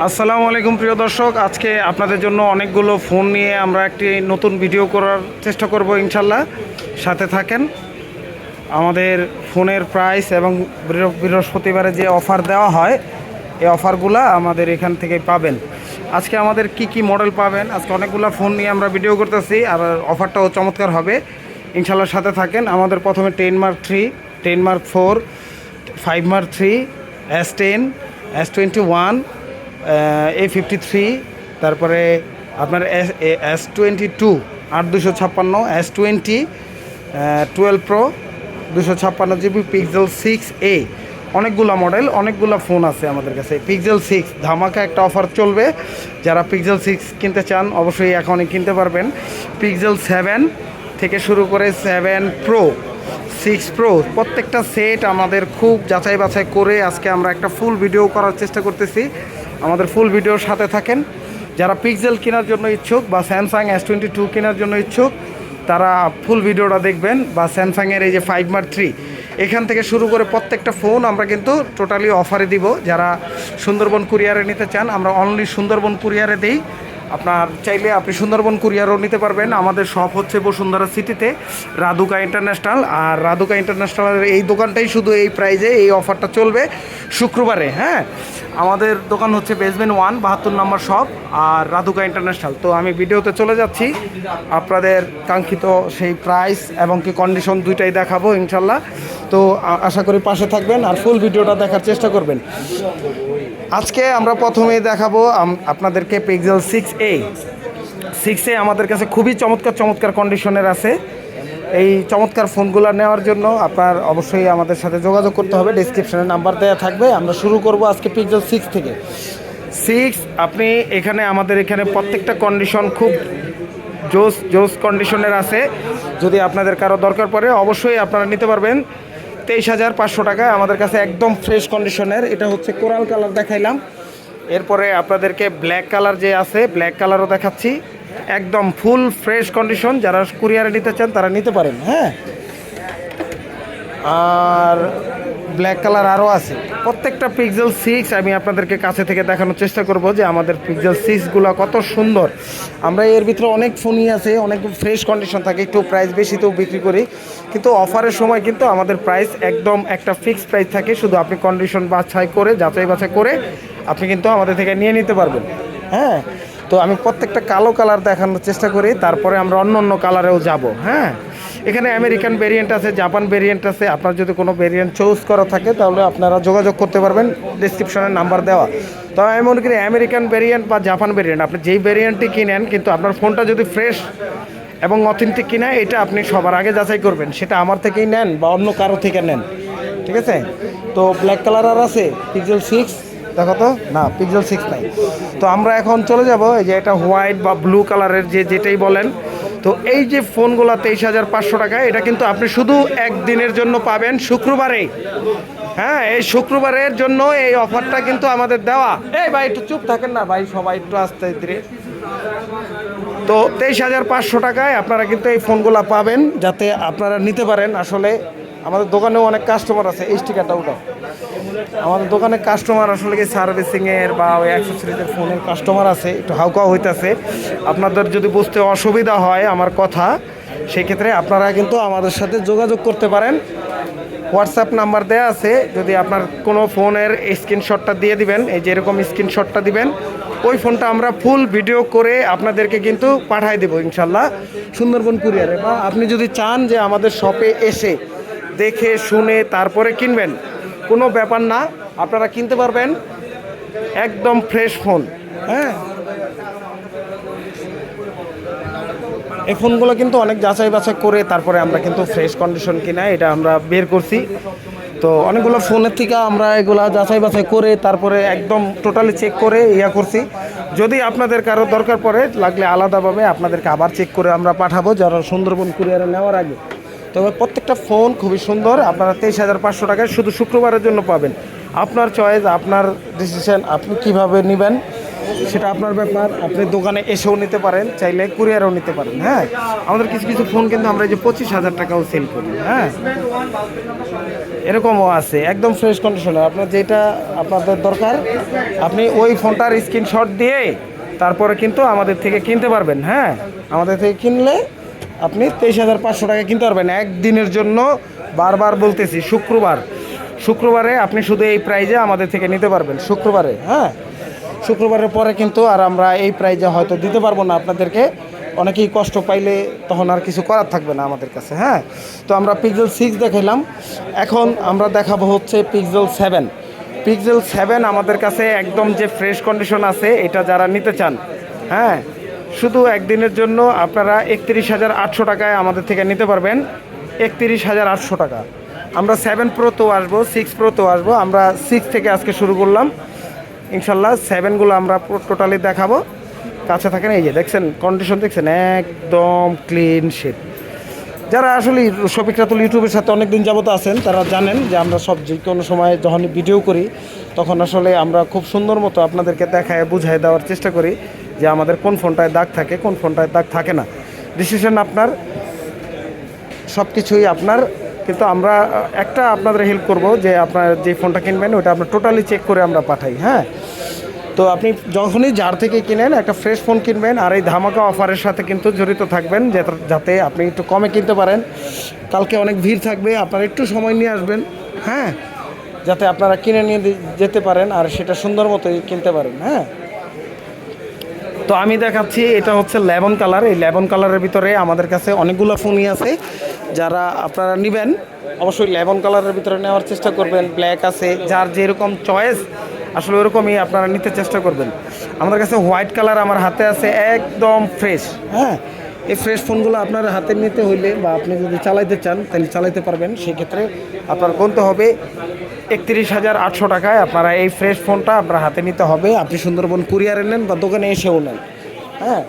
আসসালামু আলাইকুম প্রিয় দর্শক, আজকে আপনাদের জন্য অনেকগুলো ফোন নিয়ে আমরা একটি নতুন ভিডিও করার চেষ্টা করব ইনশাল্লাহ। সাথে থাকেন আমাদের ফোনের প্রাইস এবং বৃহ- বৃহস্পতিবারে যে অফার দেওয়া হয়, এই অফারগুলো আমাদের এখান থেকে পাবেন। আজকে আমাদের কি কি মডেল পাবেন? আজকে অনেকগুলো ফোন নিয়ে আমরা ভিডিও করতেছি, আর অফারটাও চমৎকার হবে। ইনশাল্লাহ সাথে থাকেন আমাদের প্রথমে ten mark three ten mark four five mark three S ten S twenty one A fifty three তারপরে আপনার এস এস টোয়েন্টি টু আট দুশো ছাপ্পান্ন এস টোয়েন্টি টুয়েলভ প্রো দুশো ছাপ্পান্ন জিবি পিক্সেল সিক্স এ অনেকগুলো মডেল অনেকগুলো ফোন আছে আমাদের কাছে। পিক্সেল সিক্স ধামাকা একটা অফার চলবে। যারা পিক্সেল সিক্স কিনতে চান, অবশ্যই এখনই কিনতে পারবেন। পিক্সেল সেভেন থেকে শুরু করে সেভেন প্রো সিক্স প্রো প্রত্যেকটা সেট আমাদের খুব যাচাই বাছাই করে আজকে আমরা একটা ফুল ভিডিও করার চেষ্টা করতেছি। আমাদের ফুল ভিডিওর সাথে থাকেন। যারা পিক্সেল কেনার জন্য ইচ্ছুক বা স্যামসাং এস টোয়েন্টি টু কেনার জন্য ইচ্ছুক, তারা ফুল ভিডিওটা দেখবেন বা স্যামসাংয়ের এই যে ফাইভ মার থ্রি এখান থেকে শুরু করে প্রত্যেকটা ফোন আমরা কিন্তু টোটালি অফারে দিব। যারা সুন্দরবন কুরিয়ারে নিতে চান, আমরা অনলি সুন্দরবন কুরিয়ারে দিই। আপনার চাইলে আপনি সুন্দরবন কুরিয়ারও নিতে পারবেন। আমাদের শপ হচ্ছে বসুন্ধরা সিটিতে, রাধুকা ইন্টারন্যাশনাল। আর রাধুকা ইন্টারন্যাশনালের এই দোকানটাই শুধু এই প্রাইজে এই অফারটা চলবে শুক্রবারে হ্যাঁ? আমাদের দোকান হচ্ছে বেসমেন্ট ওয়ান বাহাত্তর নম্বর শপ আর রাধুকা ইন্টারন্যাশনাল। তো আমি ভিডিওতে চলে যাচ্ছি। আপনাদের কাঙ্ক্ষিত সেই প্রাইস এবং কি কন্ডিশন দুইটাই দেখাবো ইনশাল্লাহ। তো আশা করি পাশে থাকবেন আর ফুল ভিডিওটা দেখার চেষ্টা করবেন। আজকে আমরা প্রথমে দেখাবো আপনাদেরকে pixel six A six A আমাদের কাছে খুবই চমৎকার চমৎকার কন্ডিশনের আছে। এই চমৎকার ফোনগুলো নেওয়ার জন্য আপনার অবশ্যই আমাদের সাথে যোগাযোগ করতে হবে। ডিসক্রিপশনে নাম্বার দেওয়া থাকবে। আমরা শুরু করব আজকে পিক্সেল সিক্স থেকে। সিক্স আপনি এখানে আমাদের এখানে প্রত্যেকটা কন্ডিশন খুব জোস জোস কন্ডিশনের আছে। যদি আপনাদের কারও দরকার পড়ে, অবশ্যই আপনারা নিতে পারবেন। তেইশ হাজার পাঁচশো টাকা আমাদের কাছে একদম ফ্রেশ কন্ডিশনের এটা হচ্ছে কোরাল কালার দেখাইলাম। এরপরে আপনাদেরকে ব্ল্যাক কালার যে আছে ব্ল্যাক কালারও দেখাচ্ছি। একদম ফুল ফ্রেশ কন্ডিশন যারা কুরিয়ারে নিতে চান তারা নিতে পারেন হ্যাঁ? আর ব্ল্যাক কালার আরও আছে। প্রত্যেকটা পিক্সেল সিক্স আমি আপনাদেরকে কাছে থেকে দেখানোর চেষ্টা করব যে আমাদের পিক্সেল সিক্সগুলো কত সুন্দর। আমরা এর ভিতরে অনেক ফোনই আছে, অনেক ফ্রেশ কন্ডিশন থাকে, একটু প্রাইস বেশিতেও বিক্রি করি। কিন্তু অফারের সময় কিন্তু আমাদের প্রাইস একদম একটা ফিক্সড প্রাইস থাকে, শুধু আপনি কন্ডিশন বাছাই করে, যাচাই বাছাই করে আপনি কিন্তু আমাদের থেকে নিয়ে নিতে পারবেন। হ্যাঁ? তো আমি প্রত্যেকটা কালো কালার দেখানোর চেষ্টা করি, তারপরে আমরা অন্য অন্য কালারেও যাব। হ্যাঁ? এখানে আমেরিকান ভেরিয়েন্ট আছে, জাপান ভেরিয়েন্ট আছে। আপনার যদি কোনো ভেরিয়েন্ট চুজ করা থাকে, তাহলে আপনারা যোগাযোগ করতে পারবেন। ডিসক্রিপশনে নাম্বার দেওয়া। তো আমি মনে করি আমেরিকান ভেরিয়েন্ট বা জাপান ভেরিয়েন্ট আপনি যেই ভেরিয়েন্টই কিনেন, কিন্তু আপনার ফোনটা যদি ফ্রেশ এবং অথেন্টিক কিনা, এটা আপনি সবার আগে যাচাই করবেন। সেটা আমার থেকেই নেন বা অন্য কারও থেকে নেন। ঠিক আছে? তো ব্ল্যাক কালার আর আছে পিক্সেল সিক্স দেখো তো? না পিক্সেল সিক্স নাই। তো আমরা এখন চলে যাব, এই যে এটা হোয়াইট বা ব্লু কালারের যে যেটাই বলেন তো এই যে ফোনগুলো তেইশ হাজার পাঁচশো টাকায় এটা কিন্তু আপনি শুধু একদিনের জন্য পাবেন শুক্রবারে। হ্যাঁ এই শুক্রবারের জন্য এই অফারটা কিন্তু আমাদের দেওয়া। এই ভাই একটু চুপ থাকেন না ভাই সবাই একটু আস্তে ধীরে। তো তেইশ হাজার পাঁচশো টাকায় আপনারা কিন্তু এই ফোনগুলো পাবেন যাতে আপনারা নিতে পারেন। আসলে আমাদের দোকানেও অনেক কাস্টমার আছে এই স্টিকারটা ওটা আমাদের দোকানে কাস্টমার আসলে কি সার্ভিসিংয়ের বা ওই অ্যাক্সেসরিজের ফোনের কাস্টমার আছে, একটু হাউকাও হইতেছে। আপনাদের যদি বুঝতে অসুবিধা হয় আমার কথা, সেক্ষেত্রে আপনারা কিন্তু আমাদের সাথে যোগাযোগ করতে পারেন। হোয়াটসঅ্যাপ নাম্বার দেওয়া আছে, যদি আপনার কোনো ফোনের স্ক্রিনশটটা দিয়ে দিবেন, এই যে এরকম স্ক্রিনশটটা দিবেন, ওই ফোনটা আমরা ফুল ভিডিও করে আপনাদেরকে কিন্তু পাঠাই দেবো, ইনশাল্লাহ। সুন্দরবন কুরিয়ারে বা আপনি যদি চান যে আমাদের শপে এসে দেখে, শুনে, তারপরে কিনবেন কোনো ব্যাপার না, আপনারা কিনতে পারবেন একদম ফ্রেশ ফোন। হ্যাঁ? এই ফোনগুলো কিন্তু অনেক যাচাই বাছাই করে তারপরে আমরা কিন্তু ফ্রেশ কন্ডিশন কিনা এটা আমরা বের করছি। তো অনেকগুলো ফোনের থেকে আমরা এগুলা যাচাই বাছাই করে তারপরে একদম টোটালি চেক করে ইয়া করছি। যদি আপনাদের কারও দরকার পড়ে, লাগলে আলাদাভাবে আপনাদেরকে আবার চেক করে আমরা পাঠাবো যারা সুন্দরবন কুরিয়ারে নেওয়ার আগে। তবে প্রত্যেকটা ফোন খুবই সুন্দর। আপনারা তেইশ হাজার পাঁচশো টাকায় শুধু শুক্রবারের জন্য পাবেন। আপনার চয়েস আপনার ডিসিশন আপনি কীভাবে নেবেন সেটা আপনার ব্যাপার। আপনি দোকানে এসেও নিতে পারেন, চাইলে কুরিয়ারও নিতে পারেন হ্যাঁ? আমাদের কিছু কিছু ফোন কিন্তু আমরা এই যে পঁচিশ হাজার টাকাও সেল করি হ্যাঁ? এরকমও আছে, একদম ফ্রেশ কন্ডিশনে আপনার যেটা আপনাদের দরকার, আপনি ওই ফোনটার স্ক্রিনশট দিয়ে তারপরে কিন্তু আমাদের থেকে কিনতে পারবেন হ্যাঁ? আমাদের থেকে কিনলে আপনি তেইশ হাজার পাঁচশো টাকা কিনতে পারবেন। একদিনের জন্য বারবার বলতেছি, শুক্রবার। শুক্রবারে আপনি শুধু এই প্রাইজে আমাদের থেকে নিতে পারবেন। শুক্রবারে হ্যাঁ? শুক্রবারের পরে কিন্তু আর আমরা এই প্রাইজে হয়তো দিতে পারব না আপনাদেরকে। অনেকেই কষ্ট পাইলে তখন আর কিছু করার থাকবে না আমাদের কাছে হ্যাঁ? তো আমরা পিক্সেল সিক্স দেখাইলাম। এখন আমরা দেখাবো হচ্ছে পিক্সেল সেভেন পিক্সেল সেভেন আমাদের কাছে একদম যে ফ্রেশ কন্ডিশন আছে, এটা যারা নিতে চান হ্যাঁ? শুধু একদিনের জন্য আপনারা একত্রিশ হাজার আটশো টাকায় আমাদের থেকে নিতে পারবেন। একত্রিশ হাজার আটশো টাকা। আমরা সেভেন প্রোতেও আসব সিক্স প্রোতেও আসব। আমরা সিক্স থেকে আজকে শুরু করলাম। ইনশাল্লাহ সেভেনগুলো আমরা টোটালি দেখাবো। কাছে থাকেন, এই যে দেখছেন কন্ডিশন দেখছেন, একদম ক্লিন শেপ যারা আসলে শফিক রাতুল ইউটিউবের সাথে অনেক দিন যাবত আছেন, তারা জানেন যে আমরা সব যে কোনো সময় যখন ভিডিও করি তখন আসলে আমরা খুব সুন্দর মতো আপনাদেরকে দেখায়, বুঝায় দেওয়ার চেষ্টা করি যে আমাদের কোন ফোনটায় দাগ থাকে, কোন ফোনটায় দাগ থাকে না। ডিসিশন আপনার সব কিছুই আপনার। কিন্তু আমরা, একটা আপনাদের হেল্প করব যে আপনার যে ফোনটা কিনবেন ওটা আপনার টোটালি চেক করে আমরা পাঠাই হ্যাঁ? তো আপনি যখনই যার থেকে কিনেন, একটা ফ্রেশ ফোন কিনবেন আর এই ধামাকা অফারের সাথে কিন্তু জড়িত থাকবেন যাতে- যাতে আপনি একটু কমে কিনতে পারেন। কালকে অনেক ভিড় থাকবে, আপনার একটু সময় নিয়ে আসবেন হ্যাঁ? যাতে আপনারা কিনে নিয়ে যেতে পারেন আর সেটা সুন্দর মতোই কিনতে পারেন হ্যাঁ? তো আমি দেখাচ্ছি এটা হচ্ছে লেবন কালার। এই লেবন কালারের ভিতরে আমাদের কাছে অনেকগুলো ফোনই আছে। যারা আপনারা নেবেন অবশ্যই লেবন কালারের ভিতরে নেওয়ার চেষ্টা করবেন। ব্ল্যাক আছে যার যেরকম চয়েস আসলে ওরকমই আপনারা নিতে চেষ্টা করবেন। আমাদের কাছে হোয়াইট কালার আমার হাতে আছে একদম ফ্রেশ। হ্যাঁ এই ফ্রেশ ফোনগুলো আপনার হাতে নিতে হইলে বা আপনি যদি চালাইতে চান, তাহলে চালাইতে পারবেন। সেক্ষেত্রে আপনার গুনতে হবে একত্রিশ হাজার আটশো টাকায় আপনারা এই ফ্রেশ ফোনটা আপনার হাতে নিতে হবে। আপনি সুন্দরবন কুরিয়ারে নেন বা দোকানে এসেও নেন। হ্যাঁ?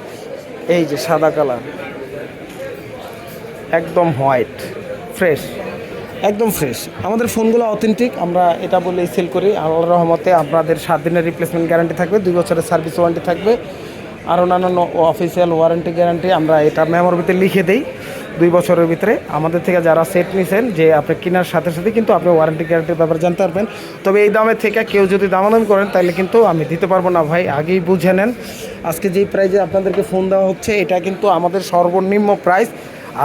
এই যে সাদা কালার। একদম হোয়াইট ফ্রেশ একদম ফ্রেশ আমাদের ফোনগুলো অথেন্টিক আমরা এটা বলে সেল করি। আল্লাহ রহমতে আপনাদের সাত দিনের রিপ্লেসমেন্ট গ্যারান্টি থাকবে, দুই বছরের সার্ভিস ওয়ারেন্টি থাকবে। আর অন্যান্য অফিসিয়াল ওয়ারেন্টি গ্যারান্টি আমরা এটা মেমোর ভিতরে লিখে দিই। দুই বছরের ভিতরে। আমাদের থেকে যারা সেট নিছেন, যে আপনি কেনার সাথে সাথে কিন্তু আপনি ওয়ারেন্টি গ্যারান্টির ব্যাপারে জানতে পারবেন। তবে এই দামের থেকে কেউ যদি দামাদামি করেন, তাহলে কিন্তু আমি দিতে পারব না ভাই। আগেই বুঝে নেন। আজকে যেই প্রাইজে আপনাদেরকে ফোন দেওয়া হচ্ছে, এটা কিন্তু আমাদের সর্বনিম্ন প্রাইস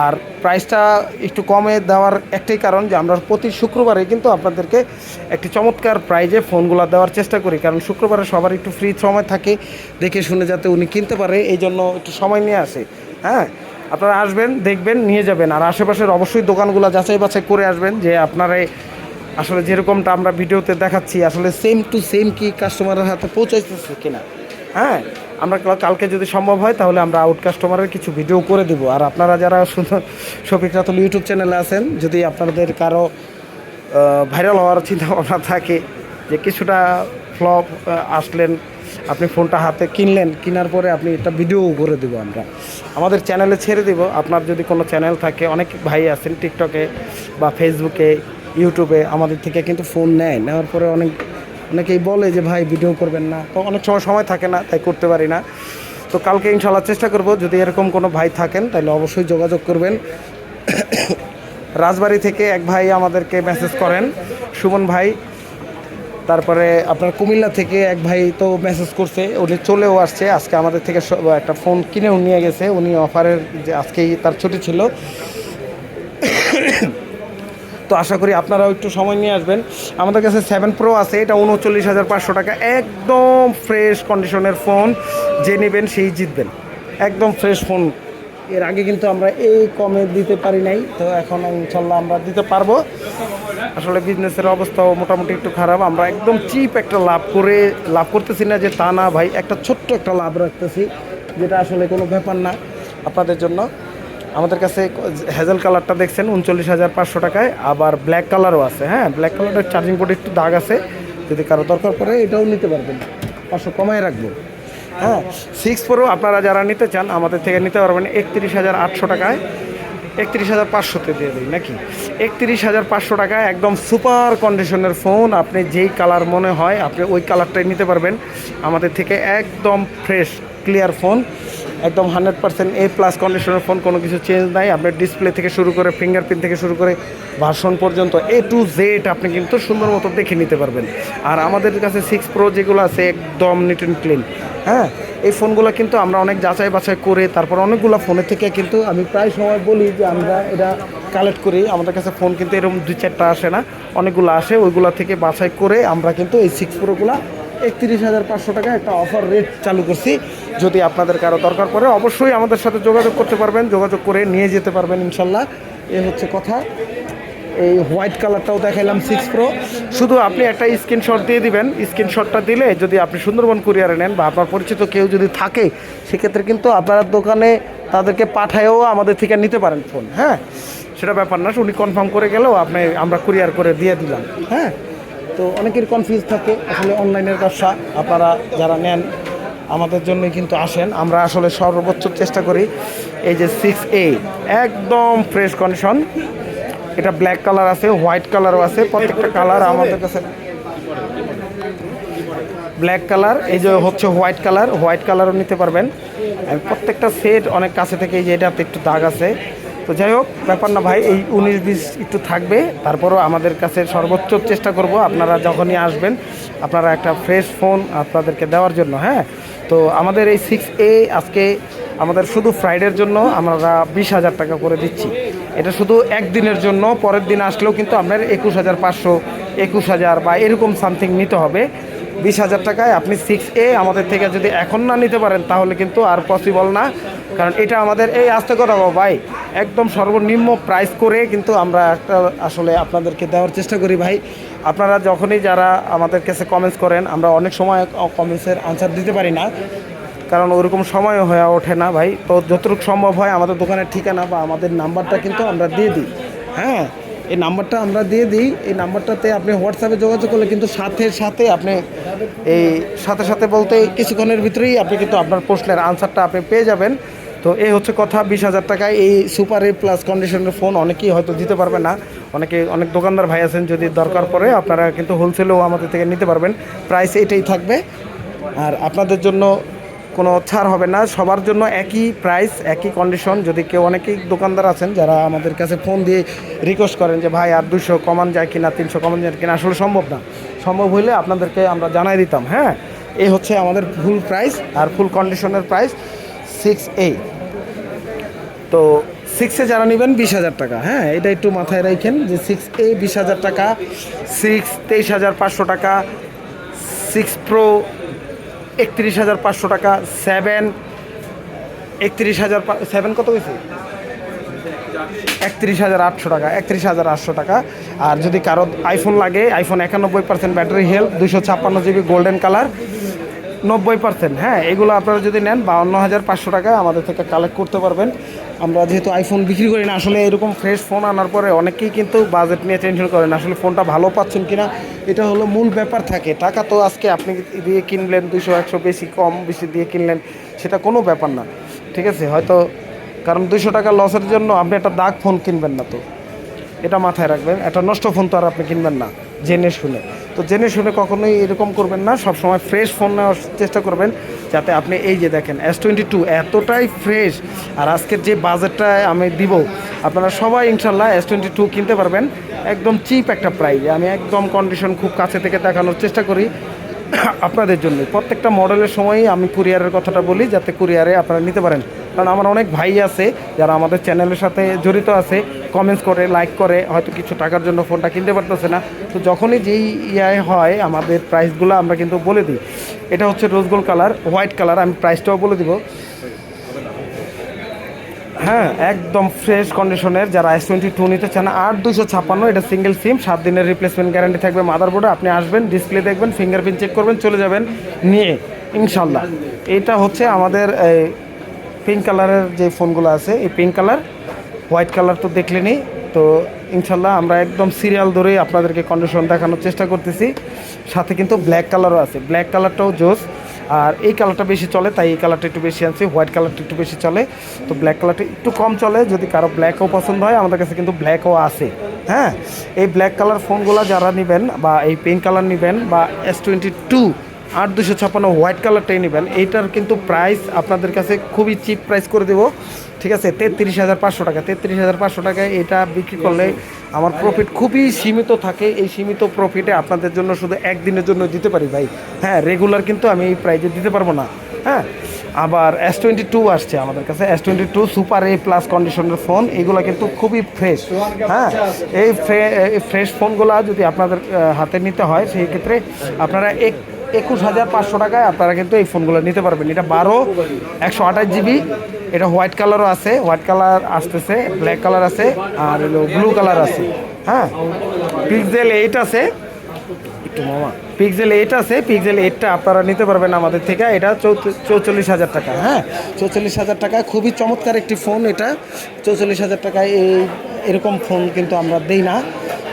আর প্রাইসটা একটু কমে দেওয়ার একটাই কারণ যে আমরা প্রতি শুক্রবারে কিন্তু আপনাদেরকে একটি চমৎকার প্রাইজে ফোনগুলো দেওয়ার চেষ্টা করি। কারণ শুক্রবারে সবার একটু ফ্রি সময় থাকে, দেখে শুনে যাতে উনি কিনতে পারে এই জন্য একটু সময় নিয়ে আসে। হ্যাঁ? আপনারা আসবেন, দেখবেন, নিয়ে যাবেন। আর আশেপাশের অবশ্যই দোকানগুলো যাচাই বাছাই করে আসবেন যে আপনারা আসলে যেরকমটা আমরা ভিডিওতে দেখাচ্ছি, আসলে সেম টু সেম কি কাস্টমারের হাতে পৌঁছাইতেছে কিনা। হ্যাঁ? আমরা কালকে যদি সম্ভব হয়, তাহলে আমরা আউট কাস্টমারের কিছু ভিডিও করে দিব। আর আপনারা যারা শুধু শফিক রাতুল ইউটিউব চ্যানেলে আছেন, যদি আপনাদের কারও ভাইরাল হওয়ার চিন্তা ভাবনা থাকে, যে কিছুটা ফ্লপ আসলেন, আপনি ফোনটা হাতে কিনলেন, কেনার পরে আপনি একটা ভিডিও করে দেবো আমরা। আমাদের চ্যানেলে ছেড়ে দিব। আপনার যদি কোনো চ্যানেল থাকে, অনেক ভাই আছেন টিকটকে বা ফেসবুকে ইউটিউবে আমাদের থেকে কিন্তু ফোন নেয়। নেওয়ার পরে অনেক অনেকেই বলে যে, ভাই, ভিডিও করবেন না। তো অনেক সময় সময় থাকে না, তাই করতে পারি না। তো কালকে ইনশাল্লাহ চেষ্টা করব, যদি এরকম কোনো ভাই থাকেন, তাহলে অবশ্যই যোগাযোগ করবেন। রাজবাড়ি থেকে এক ভাই আমাদেরকে মেসেজ করেন, সুমন ভাই। তারপরে আপনার কুমিল্লা থেকে এক ভাই তো মেসেজ করছে, উনি চলেও আসছে। আজকে আমাদের থেকে একটা ফোন কিনেও নিয়ে গেছে। উনি অফারের যে, আজকেই তার ছুটি ছিল। তো আশা করি আপনারাও একটু সময় নিয়ে আসবেন। আমাদের কাছে সেভেন প্রো আছে, এটা উনচল্লিশ হাজার পাঁচশো টাকা। একদম ফ্রেশ কন্ডিশনের ফোন যে নেবেন সেই জিতবেন। একদম ফ্রেশ ফোন এর আগে কিন্তু আমরা এই কমে দিতে পারি নাই, তো এখন ইনশাল্লাহ আমরা দিতে পারব। আসলে বিজনেসের অবস্থাও মোটামুটি একটু খারাপ। আমরা একদম চিপ একটা লাভ করে, লাভ করতেছি না যে তা না ভাই, একটা ছোট্ট একটা লাভ রাখতেছি, যেটা আসলে কোনো ব্যাপার না আপনাদের জন্য। আমাদের কাছে হ্যাজেল কালারটা দেখছেন, উনচল্লিশ হাজার পাঁচশো টাকায়। আবার ব্ল্যাক কালারও আছে হ্যাঁ? ব্ল্যাক কালারের চার্জিং বোর্ডে একটু দাগ আছে, যদি কারও দরকার পড়ে এটাও নিতে পারবেন। পাঁচশো কমায় রাখব। হ্যাঁ সিক্স প্রো আপনারা যারা নিতে চান, আমাদের থেকে নিতে পারবেন একত্রিশ হাজার আটশো টাকায়। একত্রিশ হাজার পাঁচশোতে দিয়ে দিই, নাকি? একত্রিশ হাজার পাঁচশো টাকায় একদম সুপার কন্ডিশনের ফোন আপনি যেই কালার মনে হয়, আপনি ওই কালারটাই নিতে পারবেন। আমাদের থেকে একদম ফ্রেশ ক্লিয়ার ফোন একদম হান্ড্রেড পার্সেন্ট এ প্লাস কন্ডিশনের ফোন কোনো কিছু চেঞ্জ নাই। আপনার ডিসপ্লে থেকে শুরু করে ফিঙ্গারপ্রিন্ট থেকে শুরু করে ভার্সন পর্যন্ত এ টু জেড আপনি কিন্তু সুন্দর মতো দেখে নিতে পারবেন। আর আমাদের কাছে সিক্স প্রো যেগুলো আছে, একদম নিট অ্যান্ড ক্লিন হ্যাঁ এই ফোনগুলো কিন্তু আমরা অনেক যাচাই বাছাই করে, তারপর অনেকগুলো ফোনের থেকে কিন্তু আমি প্রায় সময় বলি যে আমরা এটা কালেক্ট করি। আমাদের কাছে ফোন কিন্তু এরকম দুই চারটা আসে না। অনেকগুলো আসে, ওইগুলো থেকে বাছাই করে আমরা কিন্তু এই সিক্স প্রোগুলো একত্রিশ হাজার পাঁচশো টাকা একটা অফার রেট চালু করছি। যদি আপনাদের কারও দরকার পড়ে, অবশ্যই আমাদের সাথে যোগাযোগ করতে পারবেন, যোগাযোগ করে নিয়ে যেতে পারবেন ইনশাল্লাহ। এ হচ্ছে কথা। এই হোয়াইট কালারটাও দেখাইলাম সিক্স প্রো শুধু আপনি একটা স্ক্রিনশট দিয়ে দিবেন। স্ক্রিনশটটা দিলে যদি আপনি সুন্দরবন কুরিয়ারে নেন বা আপনার পরিচিত কেউ যদি থাকে, সেক্ষেত্রে কিন্তু আপনার দোকানে তাদেরকে পাঠায়ও আমাদের থেকে নিতে পারেন ফোন হ্যাঁ? সেটা ব্যাপার না, উনি কনফার্ম করে গেলেও আপনি, আমরা কুরিয়ার করে দিয়ে দিলাম হ্যাঁ? তো অনেকের কনফিউজ থাকে, আসলে অনলাইনের ব্যবসা আপনারা যারা নেন, আমাদের জন্যই কিন্তু আসেন। আমরা আসলে সর্বোচ্চ চেষ্টা করি এই যে সিক্স এ একদম ফ্রেশ কন্ডিশন এটা ব্ল্যাক কালার আছে হোয়াইট কালারও আছে, প্রত্যেকটা কালার আমাদের কাছে। ব্ল্যাক কালার এই যে হচ্ছে হোয়াইট কালার হোয়াইট কালারও নিতে পারবেন। প্রত্যেকটা সেট অনেক কাছে থেকে এই যে এটাতে একটু দাগ আছে। তো যাই হোক, ব্যাপার না ভাই, এই উনিশ বিশ একটু থাকবে। তারপরও আমাদের কাছে সর্বোচ্চ চেষ্টা করব আপনারা যখনই আসবেন, আপনারা একটা ফ্রেশ ফোন আপনাদেরকে দেওয়ার জন্য হ্যাঁ? তো আমাদের এই সিক্স এ আজকে আমাদের শুধু ফ্রাইডের জন্য আমরা বিশ হাজার টাকা করে দিচ্ছি। এটা শুধু একদিনের জন্য, পরের দিন আসলেও কিন্তু আপনার একুশ হাজার পাঁচশো, একুশ হাজার বা এরকম সামথিং নিতে হবে। বিশ হাজার টাকায় আপনি সিক্স এ আমাদের থেকে যদি এখন না নিতে পারেন, তাহলে কিন্তু আর পসিবল না। কারণ এটা আমাদের এই আস্তে কথা ভাই, একদম সর্বনিম্ন প্রাইস করে কিন্তু আমরা একটা আসলে আপনাদেরকে দেওয়ার চেষ্টা করি ভাই। আপনারা যখনই যারা আমাদের কাছে কমেন্টস করেন, আমরা অনেক সময় কমেন্টসের আনসার দিতে পারি না। কারণ ওরকম সময় হয়ে ওঠে না ভাই। তো যতটুকু সম্ভব হয় আমাদের দোকানের ঠিকানা বা আমাদের নাম্বারটা কিন্তু আমরা দিয়ে দিই। হ্যাঁ? এই নাম্বারটা আমরা দিয়ে দিই। এই নাম্বারটাতে আপনি হোয়াটসঅ্যাপে যোগাযোগ করলে কিন্তু সাথে সাথে আপনি এই সাথে সাথে বলতে কিছুক্ষণের ভিতরেই আপনি কিন্তু আপনার প্রশ্নের আনসারটা আপনি পেয়ে যাবেন। তো এই হচ্ছে কথা, বিশ হাজার টাকায় এই সুপার এ প্লাস কন্ডিশনের ফোন অনেকেই হয়তো দিতে পারবে না। অনেকে, অনেক দোকানদার ভাই আছেন, যদি দরকার পড়ে আপনারা কিন্তু হোলসেলেও আমাদের থেকে নিতে পারবেন। প্রাইস এটাই থাকবে। আর আপনাদের জন্য কোনো ছাড় হবে না। সবার জন্য একই প্রাইস একই কন্ডিশন যদি কেউ অনেকেই দোকানদার আছেন, যারা আমাদের কাছে ফোন দিয়ে রিকোয়েস্ট করেন যে, ভাই, আর দুশো কমান যায় কিনা, তিনশো কমান যায় কিনা? আসলে সম্ভব না। সম্ভব হইলে আপনাদেরকে আমরা জানাই দিতাম হ্যাঁ? এই হচ্ছে আমাদের ফুল প্রাইস আর ফুল কন্ডিশনের প্রাইস সিক্স এ তো সিক্সে যারা নেবেন, বিশ হাজার টাকা হ্যাঁ? এটা একটু মাথায় রাখেন যে সিক্স এ বিশ হাজার টাকা সিক্স তেইশ হাজার পাঁচশো টাকা সিক্স প্রো একত্রিশ হাজার পাঁচশো টাকা সেভেন একত্রিশ হাজার সেভেন কত হয়েছে? একত্রিশ হাজার আটশো টাকা, একত্রিশ হাজার আটশো টাকা। আর যদি কারও আইফোন লাগে আইফোন একানব্বই পার্সেন্ট ব্যাটারি হেলথ দুশো ছাপ্পান্ন জিবি গোল্ডেন কালার নব্বই পার্সেন্ট হ্যাঁ এগুলো আপনারা যদি নেন, বাউন্ন হাজার পাঁচশো টাকা আমাদের থেকে কালেক্ট করতে পারবেন। আমরা যেহেতু আইফোন বিক্রি করি না, আসলে এরকম ফ্রেশ ফোন আনার পরে অনেকেই কিন্তু বাজেট নিয়ে টেনশন করেন আসলে ফোনটা ভালো পাচ্ছেন কিনা, এটা হলো মূল ব্যাপার থাকে। টাকা তো আজকে আপনি দিয়ে কিনলেন দুশো একশো বেশি, কম বেশি দিয়ে কিনলেন, সেটা কোনো ব্যাপার না। ঠিক আছে, হয়তো কারণ দুশো টাকা লসের জন্য আপনি একটা দাগ ফোন কিনবেন না তো। এটা মাথায় রাখবেন, একটা নষ্ট ফোন তো আর আপনি কিনবেন না, জেনে শুনে। তো জেনে শুনে কখনোই এরকম করবেন না সব সময় ফ্রেশ ফোন নেওয়ার চেষ্টা করবেন। যাতে আপনি এই যে দেখেন এস টোয়েন্টি টু এতটাই ফ্রেশ আর আজকের যে বাজেটটা আমি দিব, আপনারা সবাই ইনশাল্লাহ এস টোয়েন্টি টু কিনতে পারবেন। একদম চিপ একটা প্রাইস আমি একদম কন্ডিশন খুব কাছে থেকে দেখানোর চেষ্টা করি আপনাদের জন্য। প্রত্যেকটা মডেলের সময়ই আমি কুরিয়ারের কথাটা বলি, যাতে কুরিয়ারে আপনারা নিতে পারেন। কারণ আমার অনেক ভাই আছে যারা আমাদের চ্যানেলের সাথে জড়িত আছে কমেন্টস করে লাইক করে, হয়তো কিছু টাকার জন্য ফোনটা কিনতে পারতেছে না। তো যখনই যেই ইয়ে হয়, আমাদের প্রাইসগুলো আমরা কিন্তু বলে দিই। এটা হচ্ছে rose gold colour white colour আমি প্রাইসটাও বলে দিব। হ্যাঁ একদম ফ্রেশ কন্ডিশনের যারা এস টোয়েন্টি টু নিতে চান আট দুশো ছাপ্পান্ন, এটা সিঙ্গেল সিম সাত দিনের রিপ্লেসমেন্ট গ্যারান্টি থাকবে মাদারবোর্ডে আপনি আসবেন ডিসপ্লে দেখবেন ফিঙ্গারপ্রিন্ট চেক করবেন, চলে যাবেন, নিয়ে ইনশাল্লাহ এটা হচ্ছে আমাদের পিঙ্ক কালারের যে ফোনগুলো আছে, এই পিঙ্ক কালার হোয়াইট কালার তো দেখলেনি তো ইনশাল্লাহ আমরা একদম সিরিয়াল ধরেই আপনাদেরকে কন্ডিশন দেখানোর চেষ্টা করতেছি। সাথে কিন্তু ব্ল্যাক কালারও আছে। ব্ল্যাক কালারটাও জোস। আর এই কালারটা বেশি চলে, তাই এই কালারটা একটু বেশি আনছি। হোয়াইট কালারটা একটু বেশি চলে। তো ব্ল্যাক কালারটা একটু কম চলে। যদি কারও ব্ল্যাকও পছন্দ হয়, আমাদের কাছে কিন্তু ব্ল্যাকও আছে। হ্যাঁ? এই ব্ল্যাক কালার ফোনগুলো যারা নেবেন বা এই পিঙ্ক কালার নেবেন বা এস টোয়েন্টি টু আট দুশো ছাপ্পান্ন হোয়াইট কালারটাই নেবেন। এইটার কিন্তু প্রাইস আপনাদের কাছে খুবই চিপ প্রাইস করে দেবো। ঠিক আছে, তেত্রিশ হাজার পাঁচশো টাকা। তেত্রিশ হাজার পাঁচশো টাকায় এটা বিক্রি করলে আমার প্রফিট খুবই সীমিত থাকে। এই সীমিত প্রফিটে আপনাদের জন্য শুধু একদিনের জন্য দিতে পারি ভাই। হ্যাঁ রেগুলার কিন্তু আমি এই প্রাইজে দিতে পারব না। হ্যাঁ আবার এস টোয়েন্টি টু আসছে আমাদের কাছে। S twenty two super A plus কন্ডিশনের ফোন এগুলো কিন্তু খুবই ফ্রেশ হ্যাঁ এই ফ্রেশ ফোনগুলো যদি আপনাদের হাতে নিতে হয়, সেই ক্ষেত্রে আপনারা এক একুশ হাজার পাঁচশো টাকায় আপনারা কিন্তু এই ফোনগুলো নিতে পারবেন। এটা বারো, একশো আঠাশ জিবি। এটা হোয়াইট কালারও আছে, হোয়াইট কালার আসতেছে, ব্ল্যাক কালার আছে, আর হলো ব্লু কালার আছে। হ্যাঁ? পিক্সেল এইট আছে। একটু মামা পিক্সেল এইট আছে পিক্সেল এইটটা আপনারা নিতে পারবেন আমাদের থেকে। এটা চৌচল্লিশ হাজার টাকা হ্যাঁ? চৌচল্লিশ হাজার টাকা খুবই চমৎকার একটি ফোন এটা। চৌচল্লিশ হাজার টাকায় এই এরকম ফোন কিন্তু আমরা দেই না।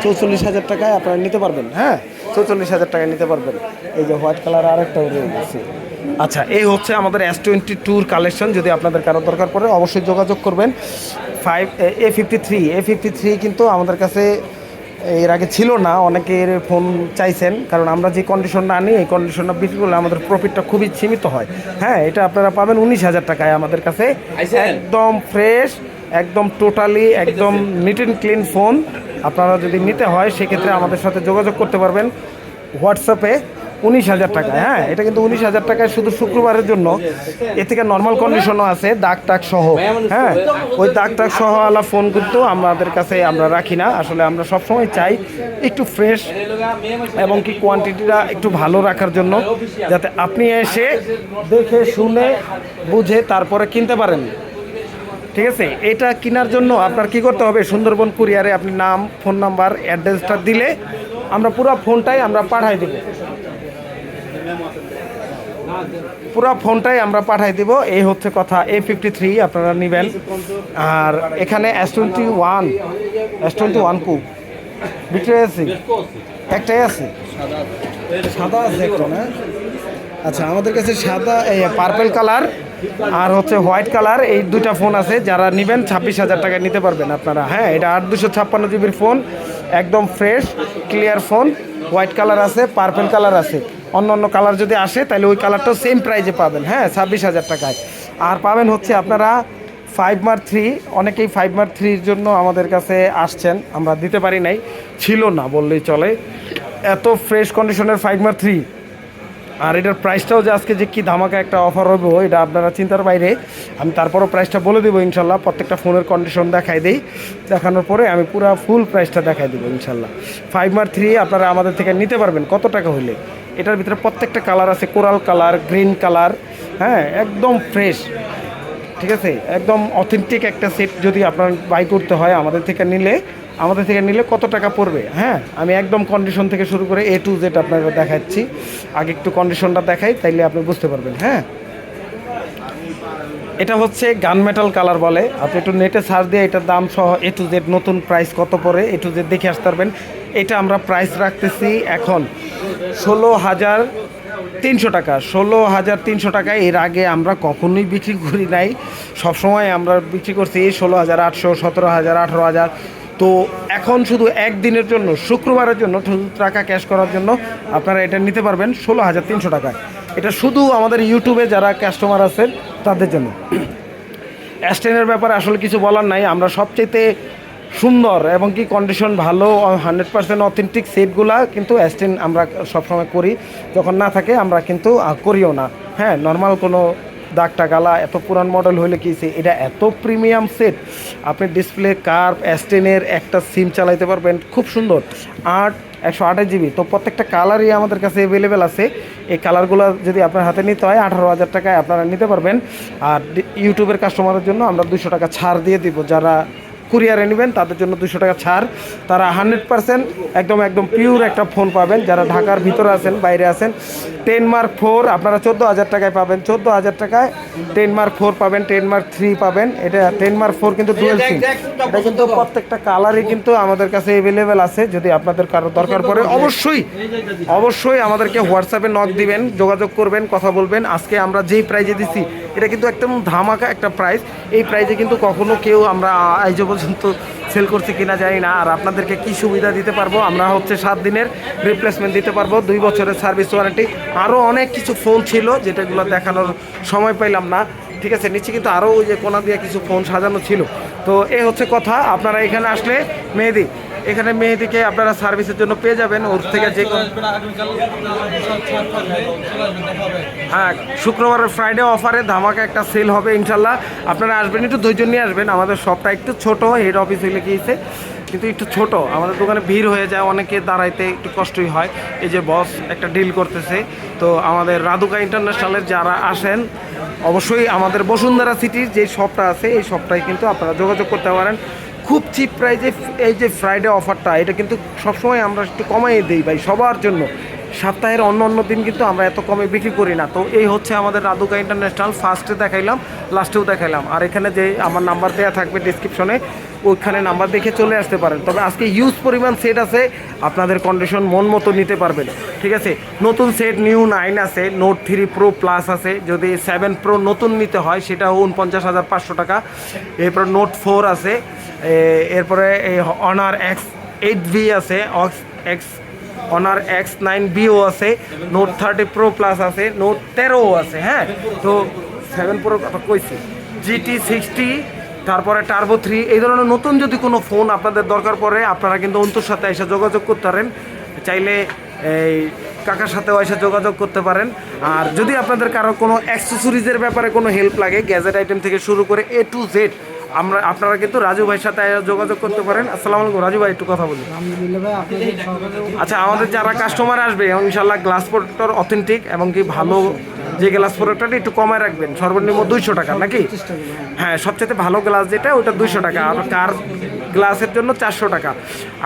চৌচল্লিশ হাজার টাকায় আপনারা নিতে পারবেন হ্যাঁ? চৌচল্লিশ হাজার টাকায় নিতে পারবেন। এই যে হোয়াইট কালার আর একটা রয়ে গেছে। আচ্ছা এই হচ্ছে আমাদের এস টোয়েন্টি টুর কালেকশন যদি আপনাদের কারও দরকার পড়ে অবশ্যই যোগাযোগ করবেন। Five A fifty three A fifty three কিন্তু আমাদের কাছে এর আগে ছিল না অনেকের ফোন চাইছেন কারণ আমরা যে কন্ডিশনটা আনি এই কন্ডিশনটা বিক্রি করলে আমাদের প্রফিটটা খুবই সীমিত হয়। হ্যাঁ এটা আপনারা পাবেন উনিশ হাজার টাকায় আমাদের কাছে। একদম ফ্রেশ একদম টোটালি একদম নিট অ্যান্ড ক্লিন ফোন আপনারা যদি নিতে হয়, সেক্ষেত্রে আমাদের সাথে যোগাযোগ করতে পারবেন হোয়াটসঅ্যাপে উনিশ হাজার টাকা হ্যাঁ এটা কিন্তু উনিশ হাজার টাকায় শুধু শুক্রবারের জন্য। এ থেকে নর্মাল কন্ডিশনও আছে, দাগ টাক সহ। হ্যাঁ ওই দাগ টাক সহ আলা ফোন কিন্তু আমাদের কাছে আমরা রাখি না। আসলে আমরা সবসময় চাই একটু ফ্রেশ এবং কি কোয়ান্টিটিটা একটু ভালো রাখার জন্য, যাতে আপনি এসে দেখে, শুনে, বুঝে তারপরে কিনতে পারেন। ঠিক আছে এটা কেনার জন্য আপনার কি করতে হবে? সুন্দরবন কুরিয়ারে আপনি নাম ফোন নাম্বার অ্যাড্রেসটা দিলে আমরা পুরো ফোনটাই আমরা পাঠাই দেব। পুরো ফোনটাই আমরা পাঠাই দেব। এই হচ্ছে কথা এ ফিফটি থ্রি আপনারা নেবেন। আর এখানে S twenty one S twenty one কু। বিক্রি আছে? একটাই আছে? সাদা আছে একটা না? আচ্ছা আমাদের কাছে সাদা এই পার্পেল কালার আর হচ্ছে হোয়াইট কালার, এই দুইটা ফোন আছে, যারা নেবেন ছাব্বিশ হাজার টাকায় নিতে পারবেন আপনারা। হ্যাঁ এটা আট দুশো ছাপ্পান্ন জিবির ফোন, একদম fresh, clear phone, white colour আছে, পার্পেল কালার আছে। অন্য অন্য কালার যদি আসে, তাহলে ওই কালারটাও সেম প্রাইজে পাবেন। হ্যাঁ ছাব্বিশ হাজার টাকায়। আর পাবেন হচ্ছে আপনারা ফাইভ মার থ্রি অনেকেই ফাইভ মার থ্রির জন্য আমাদের কাছে আসছেন, আমরা দিতে পারি নাই। ছিল না বললেই চলে। এত ফ্রেশ কন্ডিশনের ফাইভ মার থ্রি আর এটার প্রাইসটাও যে আজকে যে কি ধামাকা একটা অফার হবে, এটা আপনারা চিন্তার বাইরে। আমি তারপরও প্রাইসটা বলে দেবো ইনশাল্লাহ, প্রত্যেকটা ফোনের কন্ডিশন দেখাই দিই। দেখানোর পরে আমি পুরো ফুল প্রাইসটা দেখাই দেবো ইনশাল্লাহ। ফাইভ মার থ্রি আপনারা আমাদের থেকে নিতে পারবেন, কত টাকা হইলে? এটার ভিতরে প্রত্যেকটা কালার আছে কোরাল কালার গ্রিন কালার হ্যাঁ একদম ফ্রেশ ঠিক আছে? একদম অথেন্টিক একটা সেট যদি আপনার বাই করতে হয় আমাদের থেকে নিলে আমাদের থেকে নিলে কত টাকা পড়বে? হ্যাঁ আমি একদম কন্ডিশন থেকে শুরু করে এ টু জেড আপনাকে দেখাচ্ছি। আগে একটু কন্ডিশনটা দেখাই, তাইলে আপনি বুঝতে পারবেন হ্যাঁ? এটা হচ্ছে গান মেটাল কালার বলে। আপনি একটু নেটে সার্চ দিয়ে এটার দাম সহ এ টু জেড নতুন প্রাইস কত পড়ে এ টু জেড দেখে আসতে পারবেন। এটা আমরা প্রাইস রাখতেছি এখন ষোলো হাজার তিনশো টাকা। ষোলো হাজার তিনশো টাকায় এর আগে আমরা কখনোই বিক্রি করি নাই। সবসময় আমরা বিক্রি করছি ষোলো হাজার আটশো, সতেরো হাজার, আঠেরো হাজার। তো এখন শুধু একদিনের জন্য, শুক্রবারের জন্য, শুধু টাকা ক্যাশ করার জন্য আপনারা এটা নিতে পারবেন ষোলো হাজার তিনশো টাকায়। এটা শুধু আমাদের ইউটিউবে যারা কাস্টমার আছেন, তাদের জন্য। অ্যাস্টেনের ব্যাপারে আসলে কিছু বলার নাই। আমরা সবচেয়ে সুন্দর এবং কি কন্ডিশন ভালো হান্ড্রেড পার্সেন্ট অথেন্টিক সেটগুলা কিন্তু অ্যাস্টেন আমরা সবসময় করি। যখন না থাকে, আমরা কিন্তু করিও না। হ্যাঁ নর্মাল কোনো দাগটা গালা, এত পুরান মডেল হলে কি সে- এটা এত প্রিমিয়াম সেট আপনি ডিসপ্লে কার্ভ অ্যাস্টেনের একটা সিম চালাইতে পারবেন, খুব সুন্দর। আট, একশো আঠাশ জিবি তো প্রত্যেকটা কালারই আমাদের কাছে অ্যাভেলেবেল আছে। এই কালারগুলো যদি আপনার হাতে নিতে হয়, আঠারো হাজার টাকায় আপনারা নিতে পারবেন। আর ইউটিউবের কাস্টমারের জন্য আমরা দুশো টাকা ছাড় দিয়ে দিব, যারা কুরিয়ারে নেবেন তাদের জন্য দুশো টাকা ছাড়। তারা হান্ড্রেড পার্সেন্ট একদম একদম পিওর একটা ফোন পাবেন। যারা ঢাকার ভিতরে আছেন বাইরে আছেন টেন মার্ক ফোর আপনারা চোদ্দ হাজার টাকায় পাবেন। চোদ্দ হাজার টাকায় টেন মার্ক ফোর পাবেন। টেন মার্ক থ্রি পাবেন এটা টেন মার্ক ফোর কিন্তু ডুয়েল সিম এটা কিন্তু প্রত্যেকটা কালারই কিন্তু আমাদের কাছে অ্যাভেলেবেল আছে। যদি আপনাদের কারও দরকার পড়ে অবশ্যই অবশ্যই আমাদেরকে হোয়াটসঅ্যাপে নক দিবেন যোগাযোগ করবেন কথা বলবেন। আজকে আমরা যেই প্রাইজে দিচ্ছি এটা কিন্তু একদম ধামাকা একটা প্রাইস এই প্রাইজে কিন্তু কখনো কেউ আমরা আজ পর্যন্ত সেল করছি কিনা জানি না। আর আপনাদেরকে কি সুবিধা দিতে পারব? আমরা হচ্ছে সাত দিনের রিপ্লেসমেন্ট দিতে পারব। দুই বছরের সার্ভিস ওয়ারেন্টি আরও অনেক কিছু ফোন ছিল যেটাগুলো দেখানোর সময় পাইলাম না। ঠিক আছে নিচে কিন্তু আরও ওই যে কোনা দিয়ে কিছু ফোন সাজানো ছিল। তো এ হচ্ছে কথা। আপনারা এখানে আসলে মেহেদি এখানে মেহেদিকে আপনারা সার্ভিসের জন্য পেয়ে যাবেন, ওর থেকে যে হ্যাঁ শুক্রবার ফ্রাইডে অফারে ধামাকা একটা সেল হবে, ইনশাল্লাহ। আপনারা আসবেন, একটু ধৈর্য নিয়ে আসবেন। আমাদের শপটা একটু ছোট হেড অফিস হইলে গিয়েছে, কিন্তু একটু ছোট। আমাদের দোকানে ভিড় হয়ে যায়, অনেকে দাঁড়াইতে একটু কষ্টই হয়। এই যে বস একটা ডিল করতেছে, তো আমাদের রাধুকা ইন্টারন্যাশনালের যারা আসেন, অবশ্যই আমাদের বসুন্ধরা সিটির যে শপটা আছে, এই শপটায় কিন্তু আপনারা যোগাযোগ করতে পারেন। খুব চিপ প্রাইজে এই যে ফ্রাইডে অফারটা এটা কিন্তু সবসময় আমরা একটু কমাই দিই ভাই, সবার জন্য। সপ্তাহের অন্য অন্য দিন কিন্তু আমরা এত কমে বিক্রি করি না। তো এই হচ্ছে আমাদের রাধুকা ইন্টারন্যাশনাল ফার্স্টে দেখাইলাম লাস্টেও দেখাইলাম। আর এখানে যে আমার নাম্বার দেওয়া থাকবে ডিসক্রিপশনে ওইখানে নাম্বার দেখে চলে আসতে পারেন। তবে আজকে ইউজ পরিমাণ সেট আছে, আপনাদের কন্ডিশন মন মতো নিতে পারবেন। ঠিক আছে? নতুন সেট নিউ নাইন আছে নোট থ্রি প্রো প্লাস আছে, যদি সেভেন প্রো নতুন নিতে হয়, সেটা উনপঞ্চাশ হাজার পাঁচশো টাকা। এরপর নোট ফোর আছে এরপরে এই অনার এক্স এইট ভি আছে অক্স এক্স অনার এক্স নাইন বিও আছে নোট থার্টি প্রো প্লাস আছে নোট তেরোও আছে হ্যাঁ? তো সেভেন প্রো কথা কইছি। জিটি সিক্সটি তারপরে টার্বো থ্রি এই ধরনের নতুন যদি কোনো ফোন আপনাদের দরকার পড়ে, আপনারা কিন্তু অন্তর সাথে এসে যোগাযোগ করতে পারেন। চাইলে এই কাকার সাথে এসে যোগাযোগ করতে পারেন। আর যদি আপনাদের কারও কোনো অ্যাক্সেসরিজের ব্যাপারে কোনো হেল্প লাগে গ্যাজেট আইটেম থেকে শুরু করে এ টু জেড আমরা, আপনারা কিন্তু রাজু ভাইয়ের সাথে যোগাযোগ করতে পারেন। আসসালামু আলাইকুম, রাজু ভাই, একটু কথা বলুন। আচ্ছা আমাদের যারা কাস্টমার আসবে ইনশাল্লাহ গ্লাস প্রোডাক্টর অথেন্টিক এবং কি ভালো যে গ্লাস প্রোডাক্টটা একটু কমায় রাখবেন। সর্বনিম্ন দুইশো টাকা, নাকি। হ্যাঁ সবচেয়ে ভালো গ্লাস যেটা, ওটা দুইশো টাকা। আর কার গ্লাসের জন্য চারশো টাকা।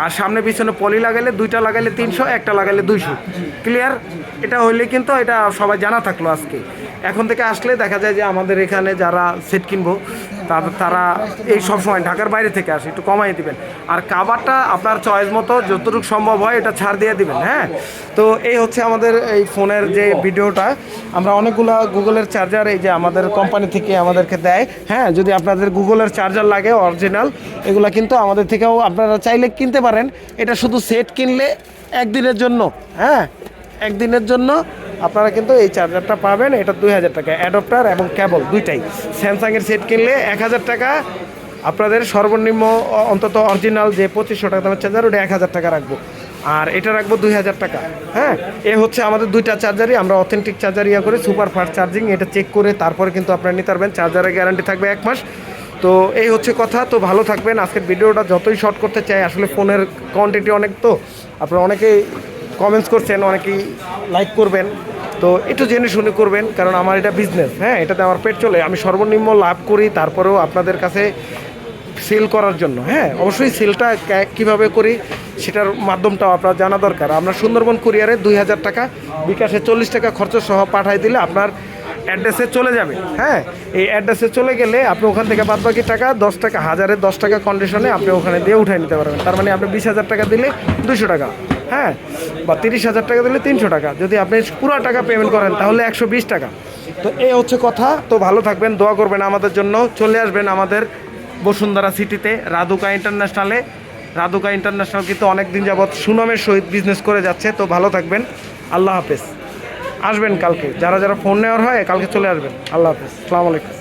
আর সামনে পিছনে পলি লাগালে দুইটা লাগালে তিনশো, একটা লাগালে দুইশো। ক্লিয়ার এটা হইলে কিন্তু এটা সবাই জানা থাকল আজকে। এখন থেকে আসলে দেখা যায় যে আমাদের এখানে যারা সেট কিনবো তারা এই সব সময় ঢাকার বাইরে থেকে আসে, একটু কমাই দিবেন। আর কাবারটা আপনার চয়েস মতো যতটুকু সম্ভব হয় এটা ছাড় দিয়ে দিবেন হ্যাঁ? তো এই হচ্ছে আমাদের এই ফোনের যে ভিডিওটা। আমরা অনেকগুলো গুগলের চার্জার এই যে আমাদের কোম্পানি থেকে আমাদেরকে দেয় হ্যাঁ? যদি আপনাদের গুগলের চার্জার লাগে অরিজিনাল এগুলো কিন্তু আমাদের থেকেও আপনারা চাইলে কিনতে পারেন। এটা শুধু সেট কিনলে একদিনের জন্য হ্যাঁ? একদিনের জন্য আপনারা কিন্তু এই চার্জারটা পাবেন, এটা দুই হাজার টাকা অ্যাডপ্টার এবং কেবল দুইটাই। স্যামসাংয়ের সেট কিনলে এক হাজার টাকা, আপনাদের সর্বনিম্ন অন্তত অরিজিনাল যে পঁচিশশো টাকা দামের চার্জার ওটা এক হাজার টাকা রাখব। আর এটা রাখব দুই হাজার টাকা হ্যাঁ? এ হচ্ছে আমাদের দুইটা চার্জারই আমরা অথেন্টিক চার্জার ইয়া করে সুপার ফাস্ট চার্জিং এটা চেক করে তারপরে কিন্তু আপনারা নিতে পারবেন। চার্জারের গ্যারান্টি থাকবে এক মাস। তো এই হচ্ছে কথা, তো ভালো থাকবেন। আজকের ভিডিওটা যতই শর্ট করতে চাই, আসলে ফোনের কোয়ান্টিটি অনেক তো। আপনারা অনেকেই কমেন্টস করছেন, অনেকেই লাইক করবেন। তো একটু জেনে শুনে করবেন, কারণ আমার এটা বিজনেস হ্যাঁ? এটাতে আমার পেট চলে। আমি সর্বনিম্ন লাভ করি তারপরেও আপনাদের কাছে সেল করার জন্য হ্যাঁ? অবশ্যই সেলটা কীভাবে করি সেটার মাধ্যমটাও আপনার জানা দরকার। আমরা সুন্দরবন কুরিয়ারে দুই হাজার টাকা, বিকাশে চল্লিশ টাকা খরচ সহ পাঠাই দিলে আপনার অ্যাড্রেসে চলে যাবে হ্যাঁ? এই অ্যাড্রেসে চলে গেলে আপনি ওখান থেকে বাদ বাকি টাকা, দশ টাকা, হাজারে দশ টাকা কন্ডিশনে আপনি ওখানে দিয়ে উঠাই নিতে পারবেন। তার মানে আপনি বিশ হাজার টাকা দিলে দুশো টাকা। হ্যাঁ বা তিরিশ হাজার টাকা দিলে তিনশো টাকা। যদি আপনি পুরো টাকা পেমেন্ট করেন, তাহলে একশো বিশ টাকা। তো এই হচ্ছে কথা। তো ভালো থাকবেন, দোয়া করবেন আমাদের জন্য। চলে আসবেন আমাদের বসুন্ধরা সিটিতে, রাধুকা ইন্টারন্যাশনালে। রাধুকা ইন্টারন্যাশনাল কিন্তু অনেক দিন যাবৎ সুনামের সহিত বিজনেস করে যাচ্ছে। তো ভালো থাকবেন। আল্লাহ হাফেজ। আসবেন কালকে। যারা যারা ফোন নেওয়ার হয়, কালকে চলে আসবেন। আল্লাহ হাফেজ। আলাইকুম।